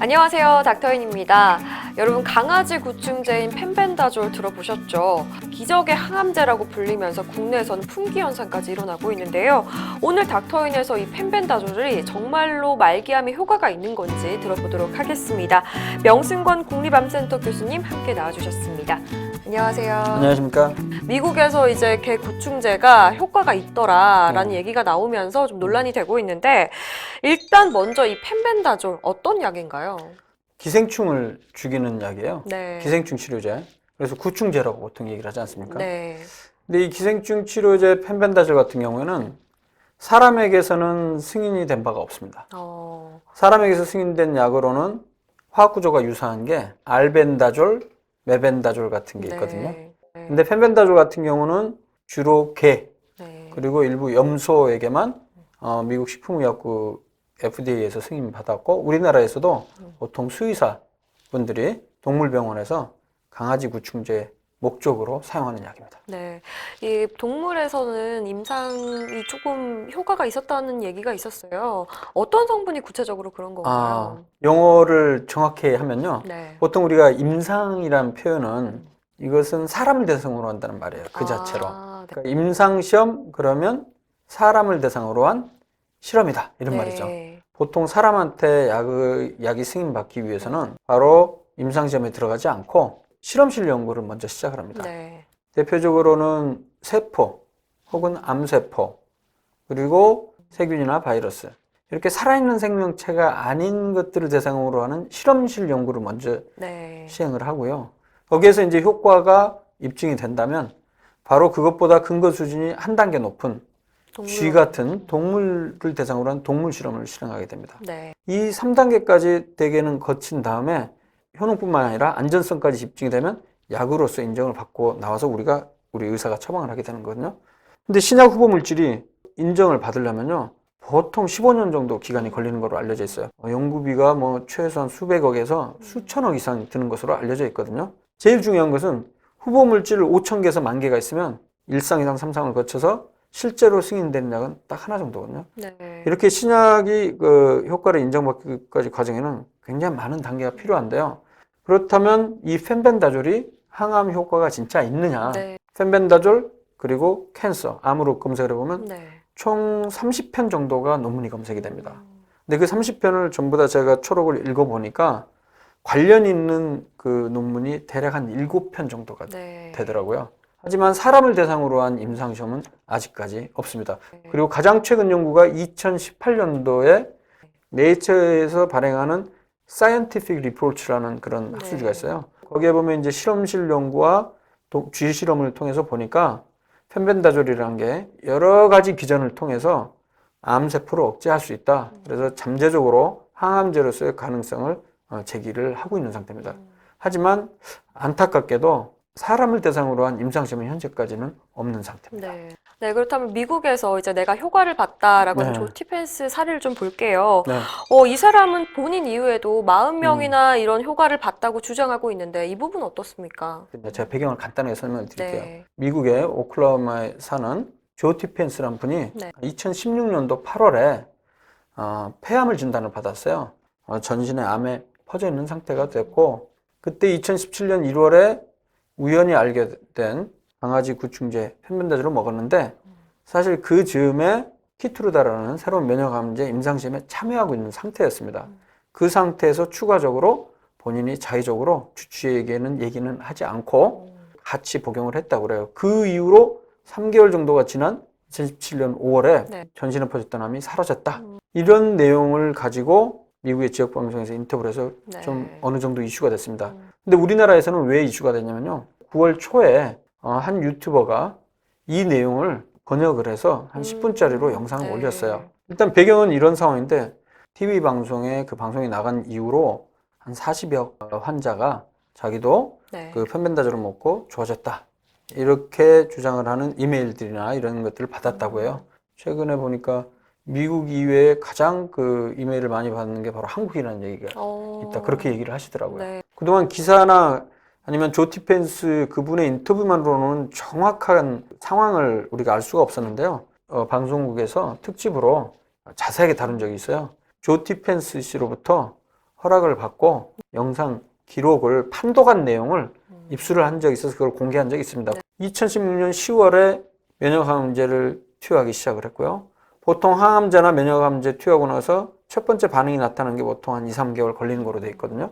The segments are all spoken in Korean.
안녕하세요. 닥터인입니다. 여러분 강아지 구충제인 펜벤다졸 들어보셨죠? 기적의 항암제라고 불리면서 국내에서는 품귀 현상까지 일어나고 있는데요. 오늘 닥터인에서 이 펜벤다졸이 정말로 말기암에 효과가 있는 건지 들어보도록 하겠습니다. 명승권 국립암센터 교수님 함께 나와주셨습니다. 안녕하세요. 안녕하십니까? 미국에서 이제 개 구충제가 효과가 있더라라는 얘기가 나오면서 좀 논란이 되고 있는데 일단 먼저 이 펜벤다졸 어떤 약인가요? 기생충을 죽이는 약이에요. 네. 기생충 치료제. 그래서 구충제라고 보통 얘기를 하지 않습니까? 네. 근데 이 기생충 치료제 펜벤다졸 같은 경우에는 사람에게서는 승인이 된 바가 없습니다. 어. 사람에게서 승인된 약으로는 화학 구조가 유사한 게 알벤다졸, 메벤다졸 같은 게 있거든요. 네. 네. 근데 펜벤다졸 같은 경우는 주로 개 네. 그리고 일부 염소에게만 어, 미국 식품의약국 FDA에서 승인 받았고 우리나라에서도 보통 수의사 분들이 동물병원에서 강아지 구충제 목적으로 사용하는 약입니다. 네. 이 동물에서는 임상이 조금 효과가 있었다는 얘기가 있었어요. 어떤 성분이 구체적으로 그런 아, 건가요? 영어를 정확히 하면요. 네. 보통 우리가 임상이란 표현은 이것은 사람을 대상으로 한다는 말이에요. 그 자체로. 아, 네. 그러니까 임상 시험 그러면 사람을 대상으로 한 실험이다 이런 네. 말이죠. 보통 사람한테 약을, 약이 승인받기 위해서는 바로 임상시험에 들어가지 않고 실험실 연구를 먼저 시작을 합니다. 네. 대표적으로는 세포 혹은 암세포 그리고 세균이나 바이러스 이렇게 살아있는 생명체가 아닌 것들을 대상으로 하는 실험실 연구를 먼저 네. 시행을 하고요. 거기에서 이제 효과가 입증이 된다면 바로 그것보다 근거 수준이 한 단계 높은 동물- 쥐 같은 동물을 대상으로 한 동물 실험을 실행하게 됩니다. 네. 이 3단계까지 대개는 거친 다음에 효능뿐만 아니라 안전성까지 입증이 되면 약으로서 인정을 받고 나와서 우리가 우리 의사가 처방을 하게 되는 거거든요. 근데 신약 후보 물질이 인정을 받으려면요. 보통 15년 정도 기간이 걸리는 걸로 알려져 있어요. 어, 연구비가 뭐 최소한 수백억에서 수천억 이상 드는 것으로 알려져 있거든요. 제일 중요한 것은 후보 물질 5천 개에서 만 개가 있으면 1상, 2상, 3상을 거쳐서 실제로 승인되는 약은 딱 하나 정도거든요. 네. 이렇게 신약이 그 효과를 인정받기까지 과정에는 굉장히 많은 단계가 필요한데요. 그렇다면 이 펜벤다졸이 항암 효과가 진짜 있느냐? 네. 펜벤다졸 그리고 캔서 암으로 검색을 해보면 네. 총 30편 정도가 논문이 검색이 됩니다. 근데 그 30편을 전부 다 제가 초록을 읽어보니까 관련 있는 그 논문이 대략 한 7편 정도가 네. 되더라고요. 하지만 사람을 대상으로 한 임상시험은 아직까지 없습니다. 네. 그리고 가장 최근 연구가 2018년도에 네이처에서 발행하는 Scientific Reports라는 그런 네. 학술지가 있어요. 거기에 보면 이제 실험실 연구와 또쥐 실험을 통해서 보니까 펜벤다졸이라는 게 여러 가지 기전을 통해서 암세포를 억제할 수 있다. 그래서 잠재적으로 항암제로서의 가능성을 어, 제기를 하고 있는 상태입니다. 하지만 안타깝게도 사람을 대상으로 한 임상시험은 현재까지는 없는 상태입니다. 네. 네, 그렇다면 미국에서 이제 내가 효과를 봤다라고 네. 조티펜스 사례를 좀 볼게요. 네. 어, 이 사람은 본인 이후에도 40명이나 이런 효과를 봤다고 주장하고 있는데 이 부분 어떻습니까? 근데 제가 배경을 간단하게 설명을 드릴게요. 네. 미국의 오클라호마에 사는 조티펜스란 분이 네. 2016년도 8월에 어, 폐암을 진단을 받았어요. 어, 전신에 암에 퍼져 있는 상태가 됐고 그때 2017년 1월에 우연히 알게 된 강아지 구충제 펜벤다졸을 먹었는데 사실 그 즈음에 키트루다라는 새로운 면역암제 임상시험에 참여하고 있는 상태였습니다. 그 상태에서 추가적으로 본인이 자의적으로 주치의에게는 얘기는 하지 않고 같이 복용을 했다고 그래요. 그 이후로 3개월 정도가 지난 2017년 5월에 네. 전신에 퍼졌던 암이 사라졌다. 음. 이런 내용을 가지고 미국의 지역 방송에서 인터뷰를 해서 네. 좀 어느 정도 이슈가 됐습니다. 음. 근데 우리나라에서는 왜 이슈가 됐냐면요. 9월 초에 어, 한 유튜버가 이 내용을 번역을 해서 한 음. 10분짜리로 영상을 네. 올렸어요. 일단 배경은 이런 상황인데 TV 방송에 그 방송이 나간 이후로 한 40여 환자가 자기도 네. 그 편벤다졸을 먹고 좋아졌다. 이렇게 주장을 하는 이메일들이나 이런 것들을 받았다고 해요. 최근에 보니까 미국 이외에 가장 그 이메일을 많이 받는 게 바로 한국이라는 얘기가 어. 있다. 그렇게 얘기를 하시더라고요. 네. 그동안 기사나 아니면 조티 펜스 그분의 인터뷰만으로는 정확한 상황을 우리가 알 수가 없었는데요. 어, 방송국에서 특집으로 자세하게 다룬 적이 있어요. 조티 펜스 씨로부터 허락을 받고 영상 기록을 판독한 내용을 음. 입수를 한 적이 있어서 그걸 공개한 적이 있습니다. 2016년 10월에 면역항암제를 투여하기 시작을 했고요. 보통 항암제나 면역항암제 투여하고 나서 첫 번째 반응이 나타나는 게 보통 한 2, 3개월 걸리는 거로 돼 있거든요.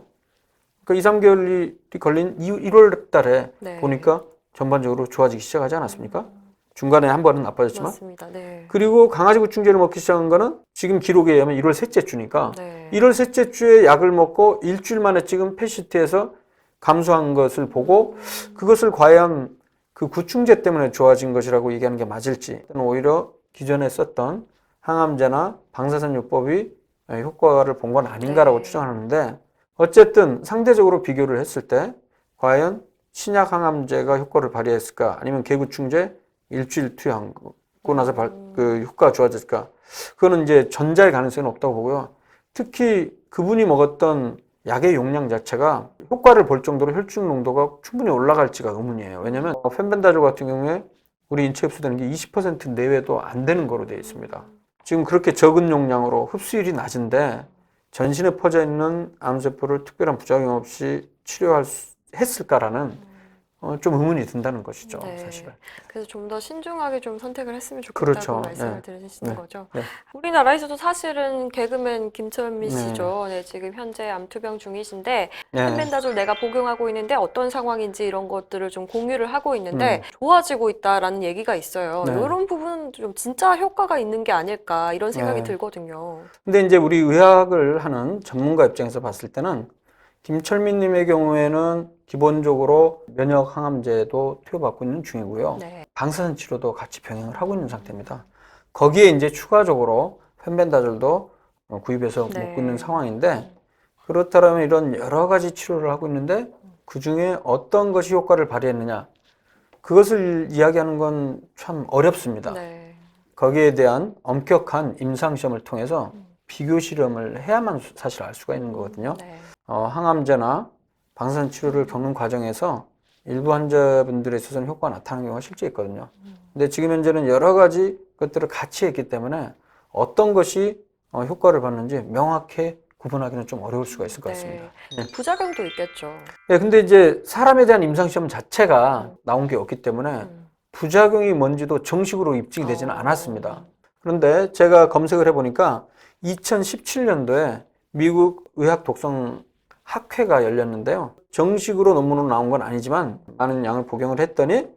그 2, 3개월이 걸린 1월 달에 네. 보니까 전반적으로 좋아지기 시작하지 않았습니까? 중간에 한 번은 나빠졌지만 맞습니다. 네. 그리고 강아지 구충제를 먹기 시작한 거는 지금 기록에 의하면 1월 셋째 주니까 네. 1월 셋째 주에 약을 먹고 일주일 만에 지금 패시트에서 감소한 것을 보고 그것을 과연 그 구충제 때문에 좋아진 것이라고 얘기하는 게 맞을지 오히려 기존에 썼던 항암제나 방사선 요법이 효과를 본 건 아닌가라고 네. 추정하는데 어쨌든 상대적으로 비교를 했을 때 과연 신약 항암제가 효과를 발휘했을까 아니면 개구충제 일주일 투여하고 나서 발- 그 효과가 좋아졌을까 그거는 이제 전자의 가능성이 높다고 보고요. 특히 그분이 먹었던 약의 용량 자체가 효과를 볼 정도로 혈중 농도가 충분히 올라갈지가 의문이에요. 왜냐하면 펜벤다졸 같은 경우에 우리 인체 흡수되는 게 20% 내외도 안 되는 거로 되어 있습니다. 지금 그렇게 적은 용량으로 흡수율이 낮은데 전신에 퍼져 있는 암세포를 특별한 부작용 없이 치료할 수, 했을까라는 어, 좀 의문이 든다는 것이죠, 네. 사실은. 그래서 좀 더 신중하게 좀 선택을 했으면 좋겠다고 그렇죠. 말씀을 네. 드리시는 네. 거죠. 네. 우리나라에서도 사실은 개그맨 김철민 네. 씨죠. 네, 지금 현재 암투병 중이신데 네. 펜벤다졸 내가 복용하고 있는데 어떤 상황인지 이런 것들을 좀 공유를 하고 있는데 음. 좋아지고 있다라는 얘기가 있어요. 네. 이런 부분은 좀 진짜 효과가 있는 게 아닐까 이런 생각이 네. 들거든요. 근데 이제 우리 의학을 하는 전문가 입장에서 봤을 때는 김철민님의 경우에는 기본적으로 면역 항암제도 투여받고 있는 중이고요. 네. 방사선 치료도 같이 병행을 하고 있는 상태입니다. 거기에 이제 추가적으로 펜벤다졸도 어, 구입해서 네. 먹고 있는 상황인데 그렇다면 이런 여러 가지 치료를 하고 있는데 그 중에 어떤 것이 효과를 발휘했느냐 그것을 이야기하는 건 참 어렵습니다. 네. 거기에 대한 엄격한 임상 시험을 통해서 비교 실험을 해야만 수- 사실 알 수가 있는 거거든요. 네. 어, 항암제나 방사선 치료를 겪는 과정에서 일부 환자분들에 있어서는 효과가 나타나는 경우가 실제 있거든요. 근데 지금 현재는 여러 가지 것들을 같이 했기 때문에 어떤 것이 어, 효과를 받는지 명확히 구분하기는 좀 어려울 수가 있을 것 같습니다. 네. 부작용도 있겠죠. 네, 근데 이제 사람에 대한 임상 시험 자체가 나온 게 없기 때문에 음. 부작용이 뭔지도 정식으로 입증이 되지는 어. 않았습니다. 그런데 제가 검색을 해보니까 2017년도에 미국 의학 독성 학회가 열렸는데요. 정식으로 논문으로 나온 건 아니지만 많은 양을 복용을 했더니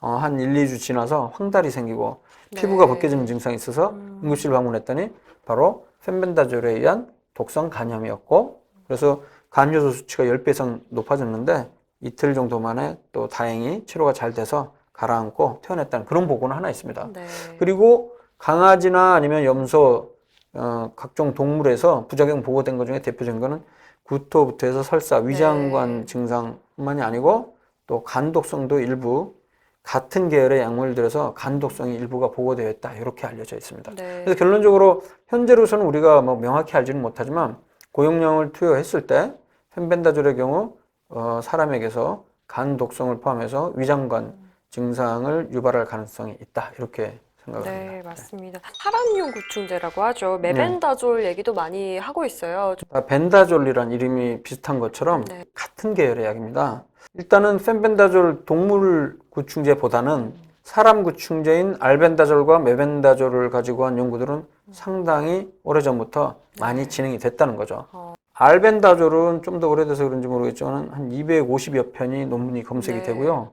어, 한 1, 2주 지나서 황달이 생기고 피부가 네. 벗겨지는 증상이 있어서 음. 응급실 방문했더니 바로 펜벤다졸에 의한 독성 간염이었고 그래서 간효소 수치가 10배 이상 높아졌는데 이틀 정도 만에 또 다행히 치료가 잘 돼서 가라앉고 퇴원했다는 그런 보고는 하나 있습니다. 네. 그리고 강아지나 아니면 염소 어, 각종 동물에서 부작용 보고된 것 중에 대표적인 거는 구토부터 해서 설사, 위장관 네. 증상뿐만이 아니고 또 간독성도 일부 같은 계열의 약물을 들여서 간독성이 일부가 보고되어 있다 이렇게 알려져 있습니다. 네. 그래서 결론적으로 현재로서는 우리가 뭐 명확히 알지는 못하지만 고용량을 투여했을 때 펜벤다졸의 경우 어, 사람에게서 간 독성을 포함해서 위장관 증상을 유발할 가능성이 있다 이렇게 생각을 네, 합니다. 맞습니다. 사람용 구충제라고 하죠. 메벤다졸 얘기도 많이 하고 있어요. 아, 벤다졸이란 이름이 비슷한 것처럼 네. 같은 계열의 약입니다. 일단은 펜벤다졸 동물 구충제보다는 사람 구충제인 알벤다졸과 메벤다졸을 가지고 한 연구들은 상당히 오래전부터 많이 진행이 됐다는 거죠. 어. 알벤다졸은 좀 더 오래돼서 그런지 모르겠지만 한 250여 편이 논문이 검색이 네. 되고요.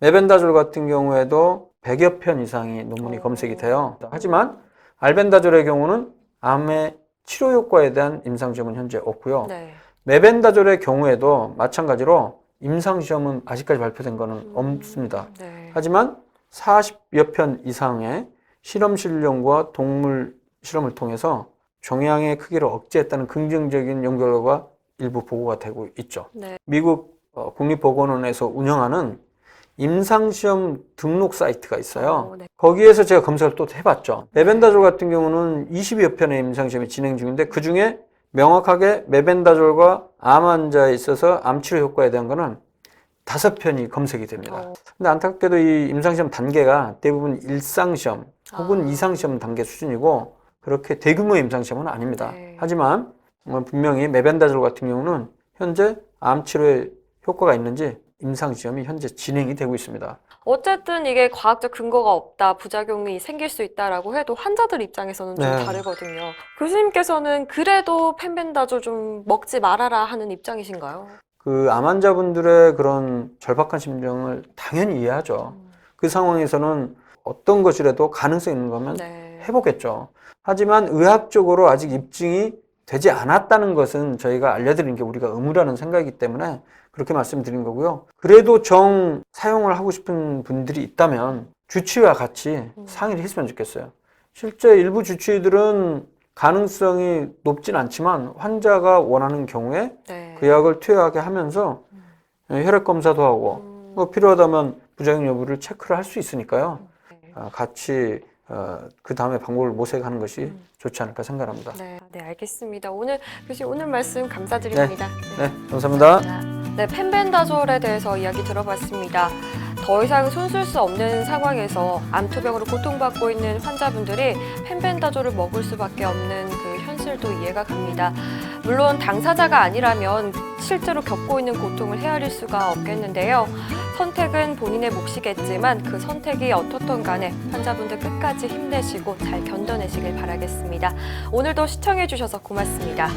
메벤다졸 같은 경우에도 100여 편 이상이 논문이 오. 검색이 돼요. 하지만 알벤다졸의 경우는 암의 치료 효과에 대한 임상 시험은 현재 없고요. 네. 메벤다졸의 경우에도 마찬가지로 임상 시험은 아직까지 발표된 거는 음. 없습니다. 네. 하지만 40여 편 이상의 실험 실령과 동물 실험을 통해서 종양의 크기를 억제했다는 긍정적인 연구 결과가 일부 보고가 되고 있죠. 네. 미국 어, 국립보건원에서 운영하는 임상시험 등록 사이트가 있어요. 어, 네. 거기에서 제가 검색을 또 해봤죠. 메벤다졸 같은 경우는 20여 편의 임상시험이 진행 중인데 그 중에 명확하게 메벤다졸과 암 환자에 있어서 암 치료 효과에 대한 거는 다섯 편이 검색이 됩니다. 어, 근데 안타깝게도 이 임상시험 단계가 대부분 일상시험 혹은 아. 이상시험 단계 수준이고 그렇게 대규모 임상시험은 아닙니다. 네. 하지만 어, 분명히 메벤다졸 같은 경우는 현재 암 치료에 효과가 있는지 임상 시험이 현재 진행이 되고 있습니다. 어쨌든 이게 과학적 근거가 없다, 부작용이 생길 수 있다라고 해도 환자들 입장에서는 좀 네. 다르거든요. 교수님께서는 그래도 펜벤다졸 좀 먹지 말아라 하는 입장이신가요? 그 암 환자분들의 그런 절박한 심정을 당연히 이해하죠. 그 상황에서는 어떤 것이라도 가능성 있는 거면 네. 해보겠죠. 하지만 의학적으로 아직 입증이 되지 않았다는 것은 저희가 알려드리는 게 우리가 의무라는 생각이기 때문에 그렇게 말씀드린 거고요. 그래도 정 사용을 하고 싶은 분들이 있다면 주치의와 같이 음. 상의를 했으면 좋겠어요. 실제 일부 주치의들은 가능성이 높진 않지만 환자가 원하는 경우에 네. 그 약을 투여하게 하면서 혈액 검사도 하고 음, 뭐 필요하다면 부작용 여부를 체크를 할 수 있으니까요. 네. 어, 같이 어, 그 다음에 방법을 모색하는 것이 음. 좋지 않을까 생각합니다. 네, 네, 알겠습니다. 오늘 교수님 오늘 말씀 감사드립니다. 네, 감사합니다. 네, 펜벤다졸에 대해서 이야기 들어봤습니다. 더 이상 손쓸 수 없는 상황에서 암투병으로 고통받고 있는 환자분들이 펜벤다졸을 먹을 수밖에 없는 그 현실도 이해가 갑니다. 물론 당사자가 아니라면 실제로 겪고 있는 고통을 헤아릴 수가 없겠는데요. 선택은 본인의 몫이겠지만 그 선택이 어떻든 간에 환자분들 끝까지 힘내시고 잘 견뎌내시길 바라겠습니다. 오늘도 시청해주셔서 고맙습니다.